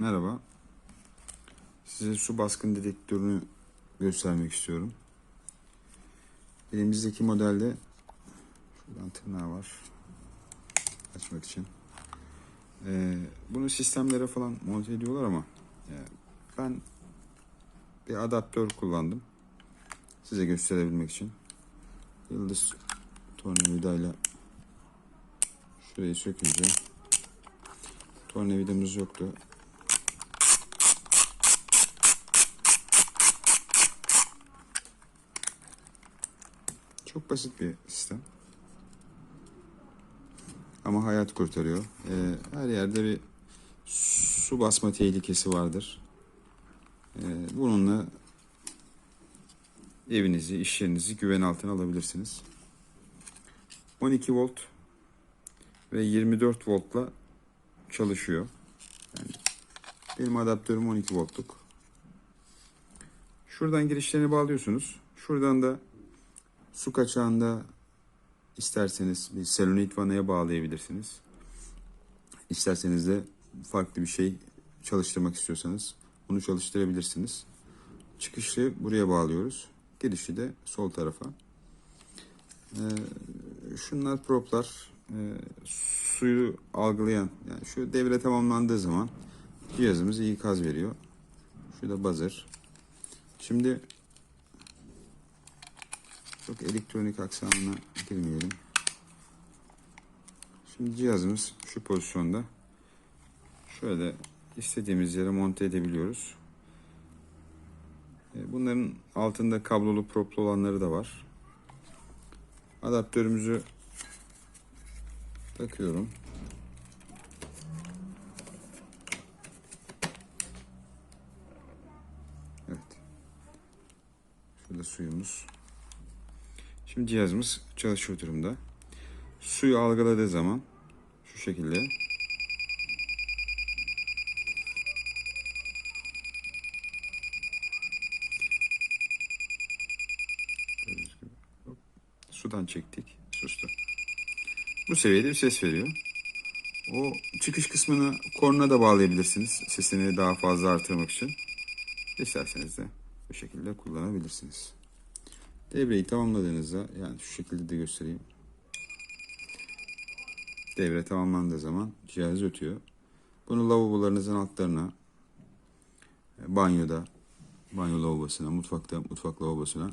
Merhaba. Size su baskın dedektörünü göstermek istiyorum. Elimizdeki modelde şuradan tırnağı var. Açmak için. Ee, bunu sistemlere falan monte ediyorlar ama e, ben bir adaptör kullandım. Size gösterebilmek için. Yıldız tornavidayla şurayı sökünce tornavidamız yoktu. Çok basit bir sistem. Ama hayat kurtarıyor. Ee, her yerde bir su basma tehlikesi vardır. Ee, bununla evinizi, iş yerinizi güven altına alabilirsiniz. 12 volt ve 24 voltla çalışıyor. Yani benim adaptörüm 12 voltluk. Şuradan girişlerini bağlıyorsunuz. Şuradan da su kaçağında isterseniz bir selenoid vanaya bağlayabilirsiniz. İsterseniz de farklı bir şey çalıştırmak istiyorsanız bunu çalıştırabilirsiniz. Çıkışı buraya bağlıyoruz. Girişi de sol tarafa. Ee, şunlar proplar. Ee, suyu algılayan yani şu devre tamamlandığı zaman cihazımız iyi ikaz veriyor. Şu da buzzer. Şimdi çok elektronik aksamına girmeyelim. Şimdi cihazımız şu pozisyonda. Şöyle istediğimiz yere monte edebiliyoruz. E, Bunların altında kablolu proplu olanları da var. Adaptörümüzü takıyorum. Evet. Şurada suyumuz. Şimdi cihazımız çalışıyor durumda. Suyu algıladığı zaman şu şekilde sudan çektik. Sustu. Bu seviyede bir ses veriyor. O çıkış kısmını korna da bağlayabilirsiniz. Sesini daha fazla artırmak için. İsterseniz de bu şekilde kullanabilirsiniz. Devreyi tamamladığınızda yani şu şekilde de göstereyim. Devre tamamlandığı zaman cihaz ötüyor. Bunu lavabolarınızın altlarına, banyoda, banyo lavabosuna, mutfakta, mutfak lavabosuna